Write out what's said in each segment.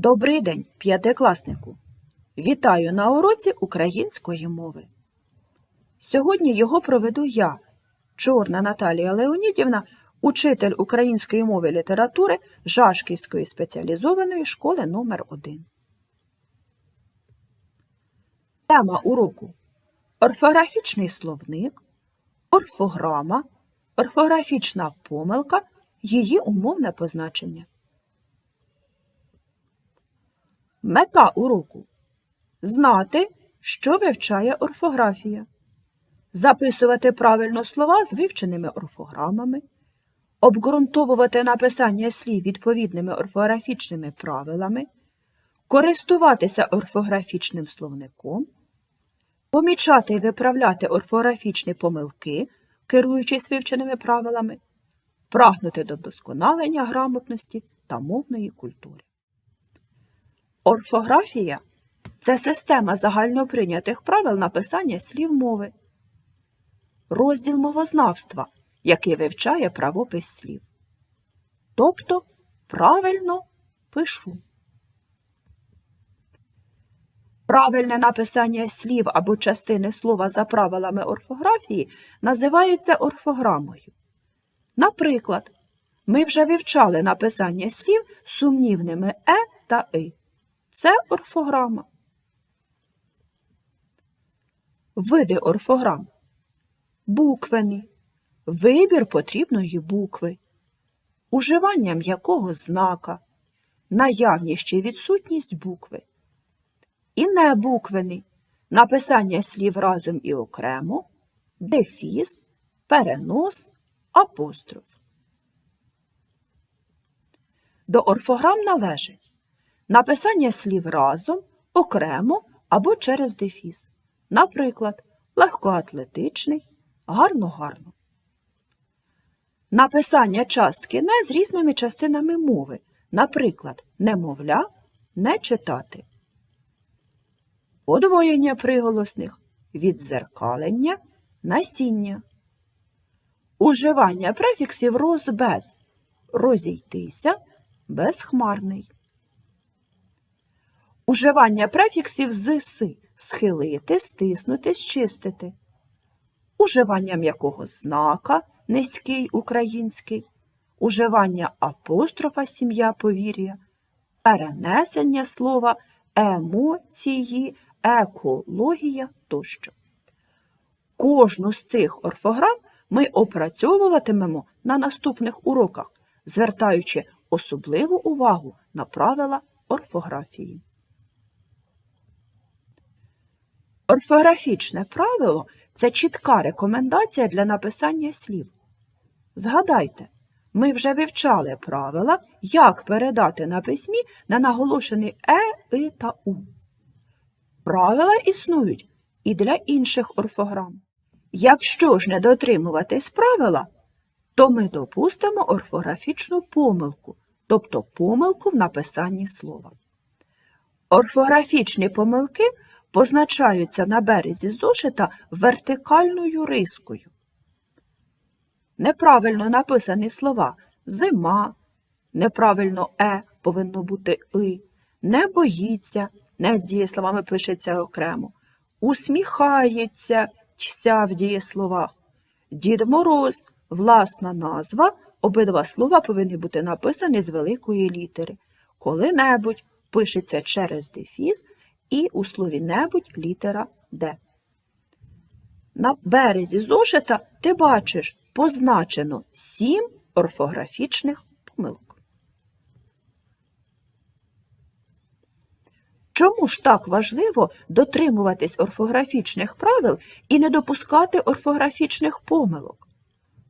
Добрий день, п'ятикласнику! Вітаю на уроці української мови. Сьогодні його проведу я, Чорна Наталія Леонідівна, учитель української мови і літератури Жашківської спеціалізованої школи номер 1 Тема уроку орфографічний словник, орфограма, орфографічна помилка, її умовне позначення. Мета уроку знати, що вивчає орфографія, записувати правильно слова з вивченими орфограмами, обґрунтовувати написання слів відповідними орфографічними правилами, користуватися орфографічним словником, помічати і виправляти орфографічні помилки, керуючись вивченими правилами, прагнути до вдосконалення грамотності та мовної культури. Орфографія це система загальноприйнятих правил написання слів мови, розділ мовознавства, який вивчає правопис слів. Тобто правильно пишу. Правильне написання слів або частини слова за правилами орфографії називається орфограмою. Наприклад, ми вже вивчали написання слів сумнівними е та и. Це орфограма. Види орфограм. Буквений. Вибір потрібної букви. Уживання м'якого знака. Наявність чи відсутність букви. І небуквений. Написання слів разом і окремо. Дефіс, перенос, апостроф. До орфограм належить Написання слів разом, окремо або через дефіс. Наприклад, легкоатлетичний, гарно-гарно. Написання частки не з різними частинами мови. Наприклад, немовля, не читати. Подвоєння приголосних, віддзеркалення, насіння. Уживання префіксів роз без розійтися, безхмарний. Уживання префіксів з си схилити, стиснути, зчистити. Уживання м'якого знака низький український, уживання апострофа сім'я повір'я, перенесення слова емоції, екологія тощо. Кожну з цих орфограм ми опрацьовуватимемо на наступних уроках, звертаючи особливу увагу на правила орфографії. Орфографічне правило це чітка рекомендація для написання слів. Згадайте, ми вже вивчали правила, як передати на письмі на ненаголошений е, и та у. Правила існують і для інших орфограм. Якщо ж не дотримуватись правила, то ми допустимо орфографічну помилку, тобто помилку в написанні слова. Орфографічні помилки позначаються на березі зошита вертикальною рискою. Неправильно написані слова зима, неправильно е повинно бути и, не боїться, не з дієсловами пишеться окремо, усміхається тся в дієсловах. Дід Мороз, власна назва, обидва слова повинні бути написані з великої літери. Коли-небудь пишеться через дефіс і у слові небудь літера Д. На березі зошита ти бачиш позначено сім орфографічних помилок. Чому ж так важливо дотримуватись орфографічних правил і не допускати орфографічних помилок?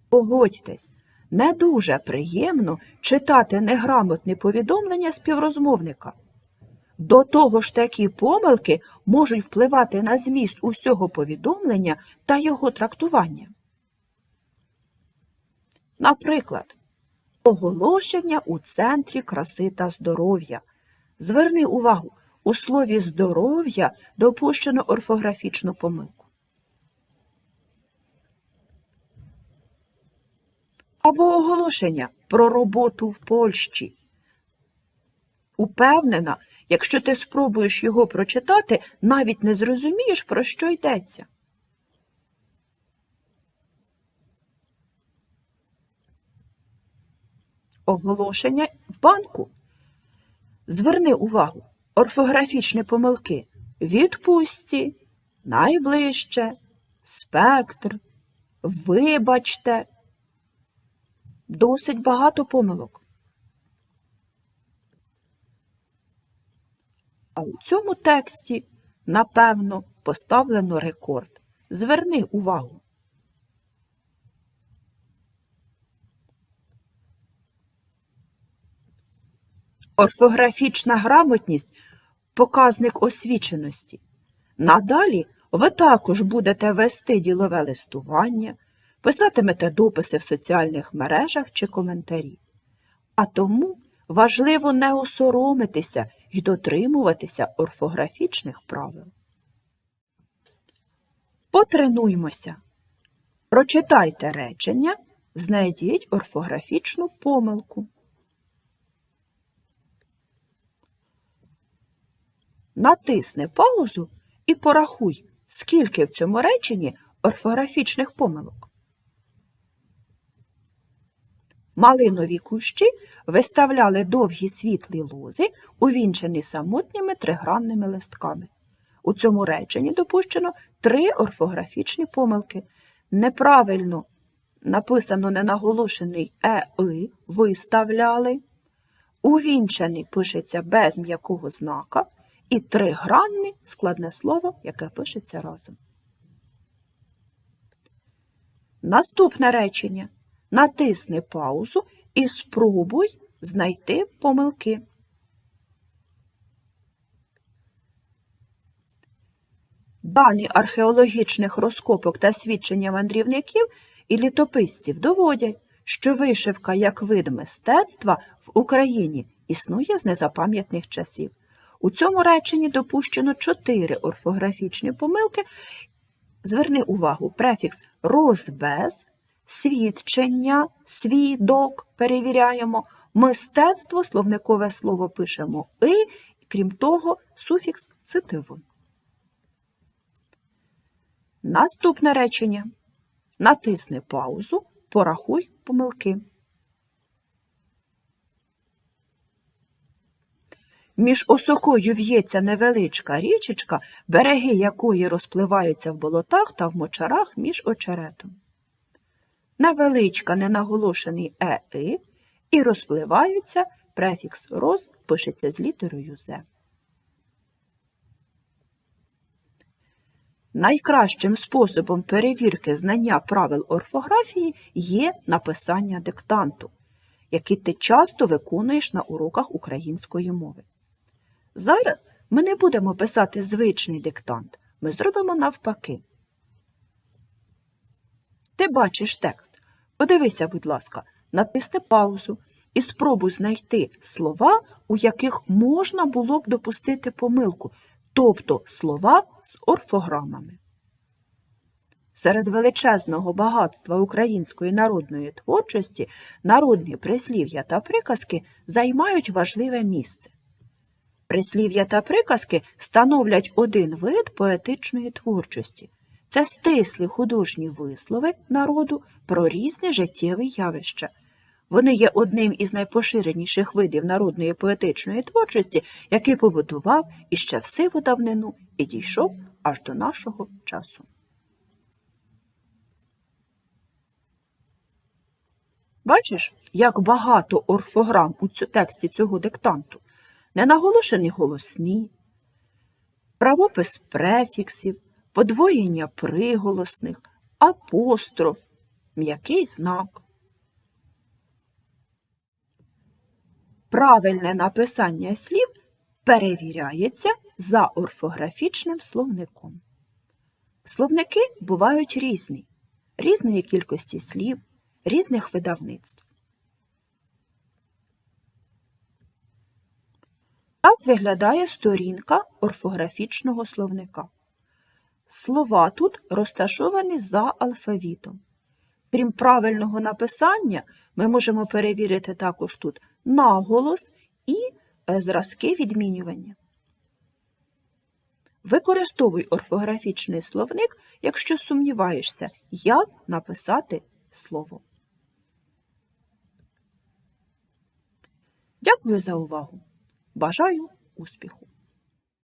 Погодьтесь, не дуже приємно читати неграмотні повідомлення співрозмовника. До того ж такі помилки можуть впливати на зміст усього повідомлення та його трактування. Наприклад, оголошення у центрі краси та здоров'я. Зверни увагу, у слові здоров'я допущено орфографічну помилку. Або оголошення про роботу в Польщі. Упевнена, якщо ти спробуєш його прочитати, навіть не зрозумієш, про що йдеться. Оголошення в банку. Зверни увагу, орфографічні помилки відпустці, найближче, спектр, вибачте. Досить багато помилок. А у цьому тексті, напевно, поставлено рекорд. Зверни увагу. Орфографічна грамотність показник освіченості. Надалі ви також будете вести ділове листування, писатимете дописи в соціальних мережах чи коментарі. А тому важливо не осоромитися і дотримуватися орфографічних правил. Потренуймося. Прочитайте речення, знайдіть орфографічну помилку. Натисни паузу і порахуй, скільки в цьому реченні орфографічних помилок. Малинові кущі виставляли довгі світлі лози, увінчені самотніми тригранними листками. У цьому реченні допущено три орфографічні помилки. Неправильно написано ненаголошений «е-и» виставляли. Увінчений пишеться без м'якого знака. І тригранний складне слово, яке пишеться разом. Наступне речення. Натисни паузу і спробуй знайти помилки. Дані археологічних розкопок та свідчення мандрівників і літописців доводять, що вишивка як вид мистецтва в Україні існує з незапам'ятних часів. У цьому реченні допущено чотири орфографічні помилки. Зверни увагу, префікс розбез, свідчення, свідок перевіряємо, мистецтво, словникове слово пишемо и, крім того, суфікс цитивун. Наступне речення. Натисни паузу, порахуй помилки. Між осокою в'ється невеличка річечка, береги якої розпливаються в болотах та в мочарах між очеретом. Невеличка ненаголошений е-и і розпливаються префікс роз пишеться з літерою З. Найкращим способом перевірки знання правил орфографії є написання диктанту, який ти часто виконуєш на уроках української мови. Зараз ми не будемо писати звичний диктант, ми зробимо навпаки. Ти бачиш текст. Подивися, будь ласка, натисни паузу і спробуй знайти слова, у яких можна було б допустити помилку, тобто слова з орфограмами. Серед величезного багатства української народної творчості народні прислів'я та приказки займають важливе місце. Прислів'я та приказки становлять один вид поетичної творчості. Це стислі художні вислови народу про різні життєві явища. Вони є одним із найпоширеніших видів народної поетичної творчості, який побудував іще в давнину і дійшов аж до нашого часу. Бачиш, як багато орфограм у тексті цього диктанту ненаголошені голосні, правопис префіксів, подвоєння приголосних, апостроф, м'який знак. Правильне написання слів перевіряється за орфографічним словником. Словники бувають різні, різної кількості слів, різних видавництв. Так виглядає сторінка орфографічного словника. Слова тут розташовані за алфавітом. Крім правильного написання, ми можемо перевірити також тут наголос і е, зразки відмінювання. Використовуй орфографічний словник, якщо сумніваєшся, як написати слово. Дякую за увагу. Бажаю успіху!